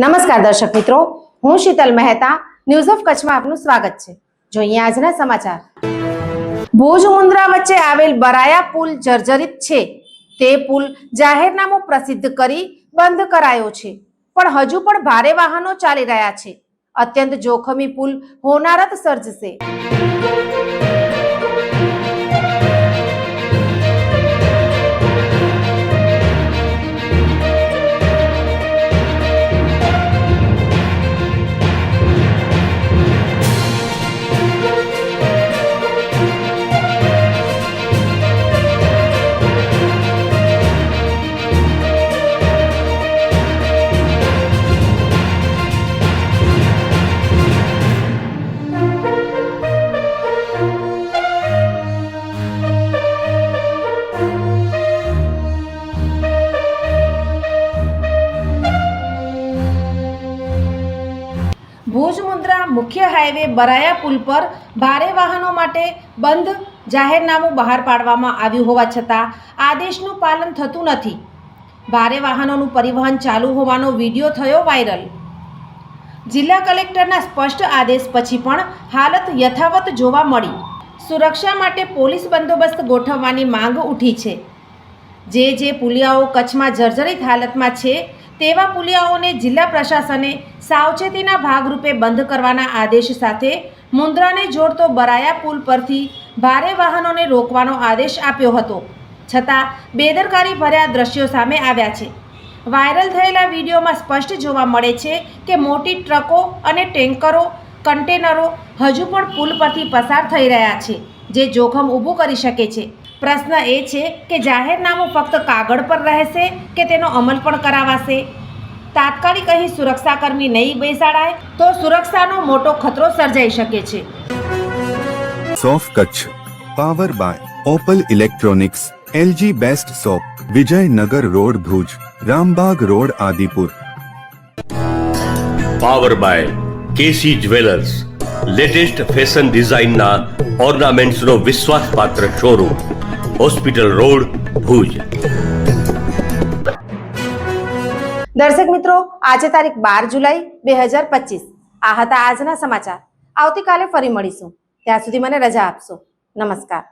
નમસ્કાર દર્શક મિત્રો, હું શીતલ મહેતા ન્યૂઝ ઓફ કચ્છમાં આપનું સ્વાગત છે. જોઈએ આજના સમાચાર. ભુજ મુન્દ્રા વચ્ચે આવેલ બરાયા પુલ જર્જરિત છે. તે પુલ જાહેરનામું પ્રસિદ્ધ કરી બંધ કરાયો છે. પણ હજુ પણ ભારે વાહનો ચાલી રહ્યા છે. અત્યંત જોખમી પુલ હોનારત સર્જશે. ભુજ મુન્દ્રા મુખ્ય હાઈવે બરાયા પુલ પર ભારે વાહનો માટે બંધ જાહેરનામું બહાર પાડવામાં આવ્યું હોવા છતાં આદેશનું પાલન થતું નથી. ભારે વાહનોનું પરિવહન ચાલુ હોવાનો વીડિયો થયો વાયરલ. જિલ્લા કલેક્ટરના સ્પષ્ટ આદેશ પછી પણ હાલત યથાવત જોવા મળી. સુરક્ષા માટે પોલીસ બંદોબસ્ત ગોઠવવાની માંગ ઉઠી છે. જે જે પુલિયાઓ કચ્છમાં જર્જરિત હાલતમાં છે તેવા પુલિયાઓને જિલ્લા પ્રશાસને સાવચેતીના ભાગરૂપે બંધ કરવાના આદેશ સાથે મુન્દ્રાને જોડતો બરાયા પુલ પરથી ભારે વાહનોને રોકવાનો આદેશ આપ્યો હતો. છતાં બેદરકારી ભર્યા દ્રશ્યો સામે આવ્યા છે. વાયરલ થયેલા વિડીયોમાં સ્પષ્ટ જોવા મળે છે કે મોટી ટ્રકો અને ટેન્કરો, કન્ટેનરો હજુ પણ પુલ પરથી પસાર થઈ રહ્યા છે, જે જોખમ ઊભું કરી શકે છે. પ્રશ્ન એ છે કે જાહેરનામું ફક્ત કાગળ પર રહેશે કે તેનો અમલ પણ કરાવાશે? તાત્કાલિક અહીં સુરક્ષાકર્મી નહીં બેસાડાય તો સુરક્ષાનો મોટો ખતરો સર્જાઈ શકે છે. સોફ Kutch power by Opal electronics LG best shop Vijaynagar road Bhuj Rambag road Adipur. Power by KC jewellers latest fashion ડિઝાઇનના ઓર્નામેન્ટ્સનો વિશ્વાસપાત્ર શોરૂમ. Hospital road Bhuj. દર્શક મિત્રો, આજે તારીખ બાર જુલાઈ બે હજાર પચીસ. આ હતા આજના સમાચાર. આવતીકાલે ફરી મળીશું. ત્યાં સુધી મને રજા આપશો. નમસ્કાર.